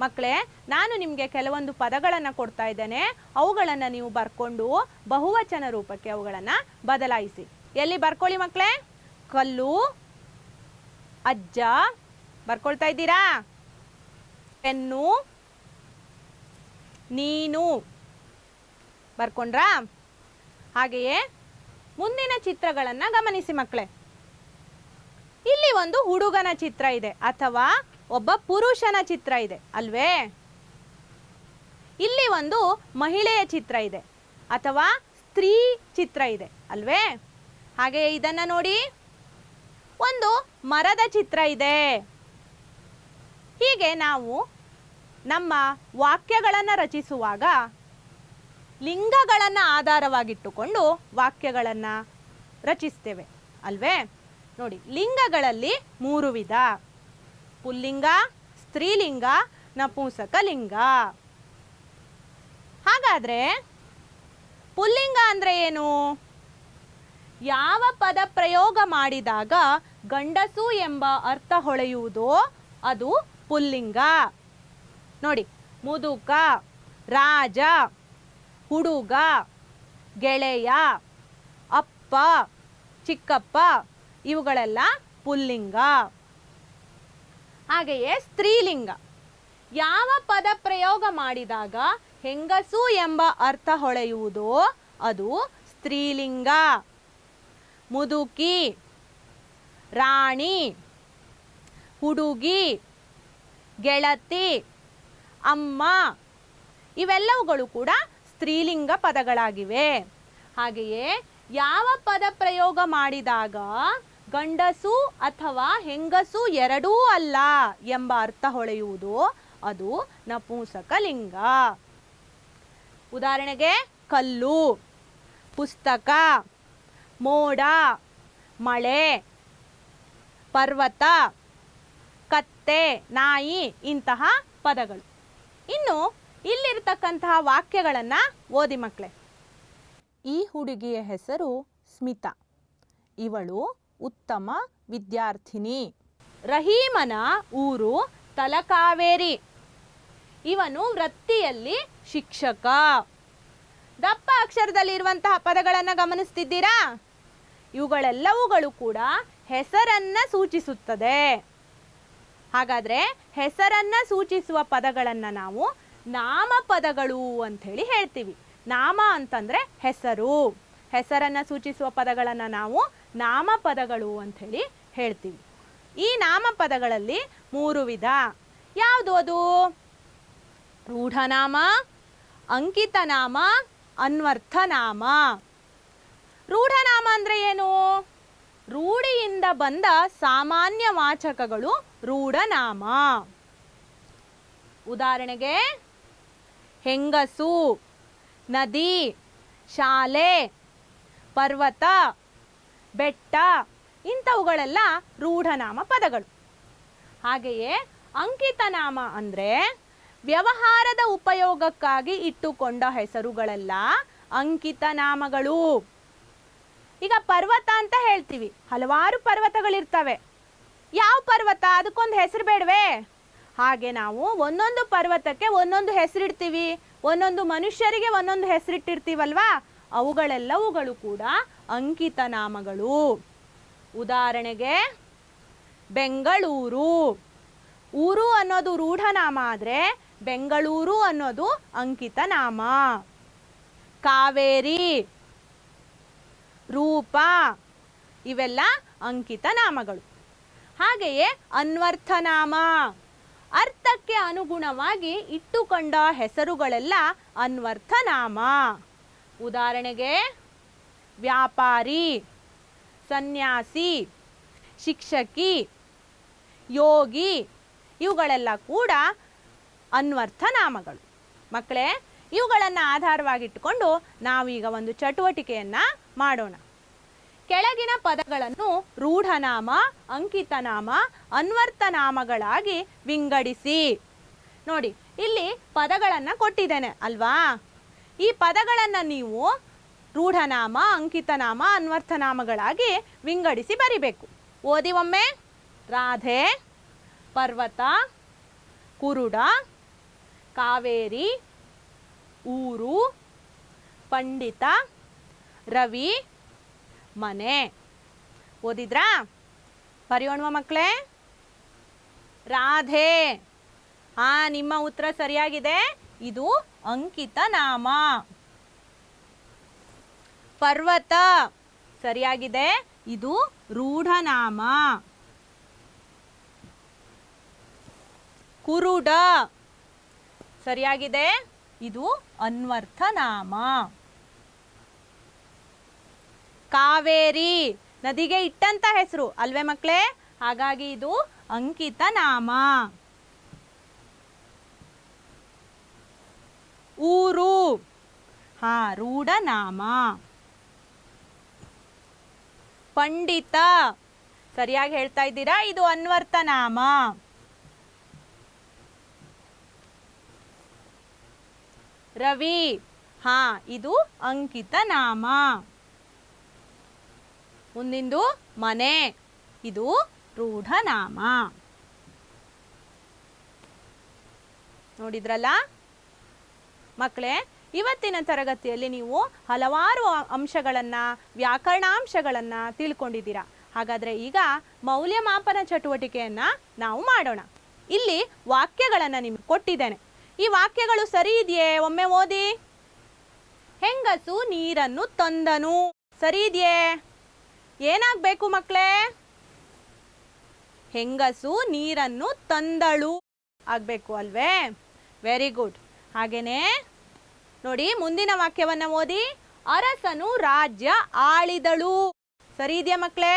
A: ಮಕ್ಕಳೇ ನಾನು ನಿಮಗೆ ಕೆಲವೊಂದು ಪದಗಳನ್ನು ಕೊಡ್ತಾ ಇದ್ದೇನೆ. ಅವುಗಳನ್ನು ನೀವು ಬರ್ಕೊಂಡು ಬಹುವಚನ ರೂಪಕ್ಕೆ ಅವುಗಳನ್ನು ಬದಲಾಯಿಸಿ. ಎಲ್ಲಿ ಬರ್ಕೊಳ್ಳಿ ಮಕ್ಕಳೇ ಕಲ್ಲು ಅಜ್ಜ, ಬರ್ಕೊಳ್ತಾ ಇದ್ದೀರಾ? ಪೆನ್ನು, ನೀನು ಬರ್ಕೊಂಡ್ರಾ? ಹಾಗೆಯೇ ಮುಂದಿನ ಚಿತ್ರಗಳನ್ನು ಗಮನಿಸಿ ಮಕ್ಕಳೇ. ಇಲ್ಲಿ ಒಂದು ಹುಡುಗನ ಚಿತ್ರ ಇದೆ, ಅಥವಾ ಒಬ್ಬ ಪುರುಷನ ಚಿತ್ರ ಇದೆ, ಅಲ್ವೇ? ಇಲ್ಲಿ ಒಂದು ಮಹಿಳೆಯ ಚಿತ್ರ ಇದೆ, ಅಥವಾ ಸ್ತ್ರೀ ಚಿತ್ರ ಇದೆ, ಅಲ್ವೇ? ಹಾಗೆ ಇದನ್ನು ನೋಡಿ. ಒಂದು ಮರದ ಚಿತ್ರ ಇದೆ. ಹೀಗೆ ನಾವು ನಮ್ಮ ವಾಕ್ಯಗಳನ್ನು ರಚಿಸುವಾಗ ಲಿಂಗಗಳನ್ನು ಆಧಾರವಾಗಿಟ್ಟುಕೊಂಡು ವಾಕ್ಯಗಳನ್ನು ರಚಿಸ್ತೇವೆ. ಅಲ್ವೇ? ನೋಡಿ, ಲಿಂಗಗಳಲ್ಲಿ ಮೂರು ವಿಧ. ಪುಲ್ಲಿಂಗ, ಸ್ತ್ರೀಲಿಂಗ ನಪುಂಸಕಲಿಂಗ ಹಾಗಾದರೆ ಪುಲ್ಲಿಂಗ ಅಂದರೆ ಏನು? ಯಾವ ಪದ ಪ್ರಯೋಗ ಮಾಡಿದಾಗ ಗಂಡಸು ಎಂಬ ಅರ್ಥ ಹೊಳೆಯುವುದೋ ಅದು ಪುಲ್ಲಿಂಗ. ನೋಡಿ, ಮುದುಕ, ರಾಜ, ಹುಡುಗ, ಗೆಳೆಯ, ಅಪ್ಪ, ಚಿಕ್ಕಪ್ಪ, ಇವುಗಳೆಲ್ಲ ಪುಲ್ಲಿಂಗ. ಹಾಗೆಯೇ ಸ್ತ್ರೀಲಿಂಗ. ಯಾವ ಪದ ಪ್ರಯೋಗ ಮಾಡಿದಾಗ ಹೆಂಗಸು ಎಂಬ ಅರ್ಥ ಹೊಳೆಯುವುದೋ ಅದು ಸ್ತ್ರೀಲಿಂಗ. ಮುದುಕಿ, ರಾಣಿ, ಹುಡುಗಿ, ಗೆಳತಿ, ಅಮ್ಮ, ಇವೆಲ್ಲವುಗಳು ಕೂಡ ಸ್ತ್ರೀಲಿಂಗ ಪದಗಳಾಗಿವೆ. ಹಾಗೆಯೇ ಯಾವ ಪದ ಪ್ರಯೋಗ ಮಾಡಿದಾಗ ಗಂಡಸು ಅಥವಾ ಹೆಂಗಸು ಎರಡೂ ಅಲ್ಲ ಎಂಬ ಅರ್ಥ ಹೊಳೆಯುವುದು ಅದು ನಪುಂಸಕಲಿಂಗ. ಉದಾಹರಣೆಗೆ ಕಲ್ಲು, ಪುಸ್ತಕ ಮೋಡ, ಮಳೆ, ಪರ್ವತ, ಕತ್ತೆ, ನಾಯಿ ಇಂತಹ ಪದಗಳು. ಇನ್ನು ಇಲ್ಲಿರ್ತಕ್ಕಂತಹ ವಾಕ್ಯಗಳನ್ನು ಓದಿ ಮಕ್ಕಳೇ ಈ ಹುಡುಗಿಯ ಹೆಸರು ಸ್ಮಿತಾ. ಇವಳು ಉತ್ತಮ ವಿದ್ಯಾರ್ಥಿನಿ. ರಹೀಮನ ಊರು ತಲಕಾವೇರಿ. ಇವನು ವೃತ್ತಿಯಲ್ಲಿ ಶಿಕ್ಷಕ. ದಪ್ಪ ಅಕ್ಷರದಲ್ಲಿರುವಂತಹ ಪದಗಳನ್ನು ಗಮನಿಸ್ತಿದ್ದೀರಾ? ಇವುಗಳೆಲ್ಲವುಗಳು ಕೂಡ ಹೆಸರನ್ನ ಸೂಚಿಸುತ್ತದೆ. ಹಾಗಾದ್ರೆ ಹೆಸರನ್ನ ಸೂಚಿಸುವ ಪದಗಳನ್ನ ನಾವು ನಾಮಪದಗಳು ಹೇಳಿ ಹೇಳ್ತೀವಿ. ನಾಮ ಅಂತಂದ್ರೆ ಹೆಸರು. ಹೆಸರನ್ನ ಸೂಚಿಸುವ ಪದಗಳನ್ನು ನಾವು ನಾಮಪದಗಳು ಹೇಳಿ ಹೇಳ್ತೀವಿ. ಈ ನಾಮಪದಗಳಲ್ಲಿ ಮೂರು ವಿಧ. ಯಾವುದು ಅದು? ರೂಢನಾಮ, ಅಂಕಿತನಾಮ, ಅನ್ವರ್ಥನಾಮ. ರೂಢನಾಮ ಅಂದ್ರೆ ಏನು? ರೂಢಿಯಿಂದ ಬಂದ ಸಾಮಾನ್ಯ ವಾಚಕಗಳು ರೂಢನಾಮ. ಉದಾಹರಣೆಗೆ, ಹೆಂಗಸು, ನದಿ, ಶಾಲೆ, ಪರ್ವತ, ಬೆಟ್ಟ, ಇಂಥವುಗಳೆಲ್ಲ ರೂಢನಾಮ ಪದಗಳು. ಹಾಗೆಯೇ ಅಂಕಿತನಾಮ ಅಂದರೆ ವ್ಯವಹಾರದ ಉಪಯೋಗಕ್ಕಾಗಿ ಇಟ್ಟುಕೊಂಡ ಹೆಸರುಗಳೆಲ್ಲ ಅಂಕಿತ ನಾಮಗಳು ಈಗ ಪರ್ವತ ಅಂತ ಹೇಳ್ತೀವಿ. ಹಲವಾರು ಪರ್ವತಗಳಿರ್ತವೆ. ಯಾವ ಪರ್ವತ? ಅದಕ್ಕೊಂದು ಹೆಸರು ಬೇಡವೇ? ಹಾಗೆ ನಾವು ಒಂದೊಂದು ಪರ್ವತಕ್ಕೆ ಒಂದೊಂದು ಹೆಸರಿಡ್ತೀವಿ. ಒಂದೊಂದು ಮನುಷ್ಯರಿಗೆ ಒಂದೊಂದು ಹೆಸರಿಟ್ಟಿರ್ತೀವಲ್ವಾ? ಅವುಗಳೆಲ್ಲವುಗಳು ಕೂಡ ಅಂಕಿತ ನಾಮಗಳು. ಉದಾಹರಣೆಗೆ, ಬೆಂಗಳೂರು. ಊರು ಅನ್ನೋದು ರೂಢನಾಮ ಆದರೆ ಬೆಂಗಳೂರು ಅನ್ನೋದು ಅಂಕಿತ ನಾಮ. ಕಾವೇರಿ. ರೂಪ, ಇವೆಲ್ಲ ಅಂಕಿತ ನಾಮಗಳು. ಹಾಗೆಯೇ ಅನ್ವರ್ಥನಾಮ. ಅರ್ಥಕ್ಕೆ ಅನುಗುಣವಾಗಿ ಇಟ್ಟುಕೊಂಡ ಹೆಸರುಗಳೆಲ್ಲ ಅನ್ವರ್ಥನಾಮ. ಉದಾಹರಣೆಗೆ, ವ್ಯಾಪಾರಿ, ಸನ್ಯಾಸಿ, ಶಿಕ್ಷಕಿ, ಯೋಗಿ, ಇವುಗಳೆಲ್ಲ ಕೂಡ ಅನ್ವರ್ಥ ನಾಮಗಳು ಮಕ್ಕಳೇ, ಇವುಗಳನ್ನು ಆಧಾರವಾಗಿಟ್ಟುಕೊಂಡು ನಾವೀಗ ಒಂದು ಚಟುವಟಿಕೆಯನ್ನು ಮಾಡೋಣ. ಕೆಳಗಿನ ಪದಗಳನ್ನು ರೂಢನಾಮ, ಅಂಕಿತನಾಮ ಅನ್ವರ್ಥನಾಮಗಳಾಗಿ ವಿಂಗಡಿಸಿ. ನೋಡಿ, ಇಲ್ಲಿ ಪದಗಳನ್ನು ಕೊಟ್ಟಿದ್ದೇನೆ, ಅಲ್ವಾ? ಈ ಪದಗಳನ್ನು ನೀವು ರೂಢನಾಮ, ಅಂಕಿತನಾಮ ಅನ್ವರ್ಥನಾಮಗಳಾಗಿ ವಿಂಗಡಿಸಿ ಬರಿಬೇಕು. ಓದಿ ಒಮ್ಮೆ ರಾಧೆ, ಪರ್ವತ, ಕುರುಡ, ಕಾವೇರಿ, ಊರು, ಪಂಡಿತ ರವಿ, ಮನೆ. ಓದಿದ್ರಾ? ಬರೆಯೋಣ ಮಕ್ಕಳೇ ರಾಧೆ. ಆ, ನಿಮ್ಮ ಉತ್ತರ ಸರಿಯಾಗಿದೆ. ಇದು ಅಂಕಿತ ನಾಮ. ಪರ್ವತ. ಸರಿಯಾಗಿದೆ. ಇದು ರೂಢನಾಮ. ಕುರುಡ. ಸರಿಯಾಗಿದೆ. ಇದು ಅನ್ವರ್ಥನಾಮ. ಕಾವೇರಿ ನದಿಗೆ ಇಟ್ಟಂತ ಹೆಸರು. ಅಲ್ವೇ ಮಕ್ಕಳೇ ಹಾಗಾಗಿ ಇದು ಅಂಕಿತ ನಾಮ. ಊರು. ಹಾ, ರೂಢನಾಮ. ಪಂಡಿತ. ಸರಿಯಾಗಿ ಹೇಳ್ತಾ ಇದ್ದೀರಾ? ಇದು ಅನ್ವರ್ಥನಾಮ ರವಿ. ಹಾ, ಇದು ಅಂಕಿತ ನಾಮ. ಮುಂದಿಂದು ಮನೆ, ಇದು ರೂಢನಾಮ. ನೋಡಿದ್ರಲ್ಲ? ಮಕ್ಕಳೇ ಇವತ್ತಿನ ತರಗತಿಯಲ್ಲಿ ನೀವು ಹಲವಾರು ಅಂಶಗಳನ್ನು, ವ್ಯಾಕರಣಾಂಶಗಳನ್ನು ತಿಳ್ಕೊಂಡಿದ್ದೀರಾ. ಹಾಗಾದರೆ ಈಗ ಮೌಲ್ಯಮಾಪನ ಚಟುವಟಿಕೆಯನ್ನು ನಾವು ಮಾಡೋಣ. ಇಲ್ಲಿ ವಾಕ್ಯಗಳನ್ನು ನಿಮ್ಗೆ ಕೊಟ್ಟಿದ್ದೇನೆ. ಈ ವಾಕ್ಯಗಳು ಸರಿ ಇದೆಯೇ? ಒಮ್ಮೆ ಓದಿ. ಹೆಂಗಸು ನೀರನ್ನು ತಂದನು. ಸರಿ ಇದೆಯೇ? ಏನಾಗಬೇಕು ಮಕ್ಕಳೇ ಹೆಂಗಸು ನೀರನ್ನು ತಂದಳು. ಆಗಬೇಕು ಅಲ್ವೇ? ವೆರಿ ಗುಡ್ ಹಾಗೇನೇ, ನೋಡಿ ಮುಂದಿನ ವಾಕ್ಯವನ್ನು ಓದಿ. ಅರಸನು ರಾಜ್ಯ ಆಳಿದಳು. ಸರಿ ಇದೆಯಾ ಮಕ್ಕಳೇ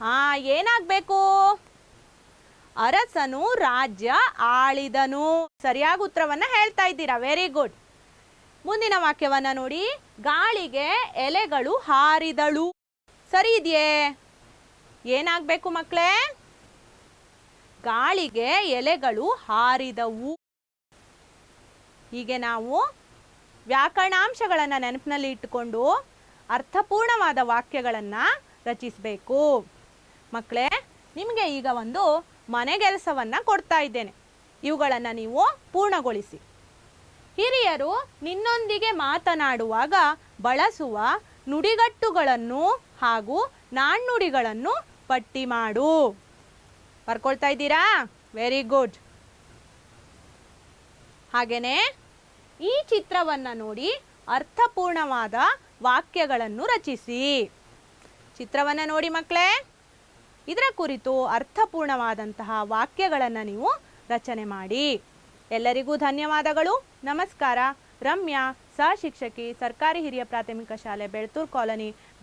A: ಹಾ, ಏನಾಗಬೇಕು? ಅರಸನು ರಾಜ್ಯ ಆಳಿದನು. ಸರಿಯಾಗಿ ಉತ್ತರವನ್ನ ಹೇಳ್ತಾ ಇದ್ದೀರಾ? ವೆರಿ ಗುಡ್ ಮುಂದಿನ ವಾಕ್ಯವನ್ನ ನೋಡಿ. ಗಾಳಿಗೆ ಎಲೆಗಳು ಹಾರಿದಳು. ಸರಿ ಇದೆಯೇ? ಏನಾಗಬೇಕು ಮಕ್ಕಳೇ ಗಾಳಿಗೆ ಎಲೆಗಳು ಹಾರಿದವು. ಹೀಗೆ ನಾವು ವ್ಯಾಕರಣಾಂಶಗಳನ್ನು ನೆನಪಿನಲ್ಲಿ ಇಟ್ಟುಕೊಂಡು ಅರ್ಥಪೂರ್ಣವಾದ ವಾಕ್ಯಗಳನ್ನು ರಚಿಸಬೇಕು. ಮಕ್ಕಳೇ ನಿಮಗೆ ಈಗ ಒಂದು ಮನೆಗೆಲಸವನ್ನು ಕೊಡ್ತಾ ಇದ್ದೇನೆ. ಇವುಗಳನ್ನು ನೀವು ಪೂರ್ಣಗೊಳಿಸಿ. ಹಿರಿಯರು ನಿನ್ನೊಂದಿಗೆ ಮಾತನಾಡುವಾಗ ಬಳಸುವ ನುಡಿಗಟ್ಟುಗಳನ್ನು ಹಾಗೂ ನಾಣ್ಣುಡಿಗಳನ್ನು ಪಟ್ಟಿ ಮಾಡು. ಬರ್ಕೊಳ್ತಾ ಇದ್ದೀರಾ? ವೆರಿ ಗುಡ್ ಹಾಗೆಯೇ ಈ ಚಿತ್ರವನ್ನು ನೋಡಿ ಅರ್ಥಪೂರ್ಣವಾದ ವಾಕ್ಯಗಳನ್ನು ರಚಿಸಿ. ಚಿತ್ರವನ್ನು ನೋಡಿ ಮಕ್ಕಳೇ ಇದರ ಕುರಿತು ಅರ್ಥಪೂರ್ಣವಾದಂತಹ ವಾಕ್ಯಗಳನ್ನು ನೀವು ರಚನೆ ಮಾಡಿ. ಎಲ್ಲರಿಗೂ ಧನ್ಯವಾದಗಳು. ನಮಸ್ಕಾರ. ರಮ್ಯಾ, ಸಹ ಶಿಕ್ಷಕಿ, ಸರ್ಕಾರಿ ಹಿರಿಯ ಪ್ರಾಥಮಿಕ ಶಾಲೆ, ಬೆಳ್ತೂರು ಕಾಲೋನಿ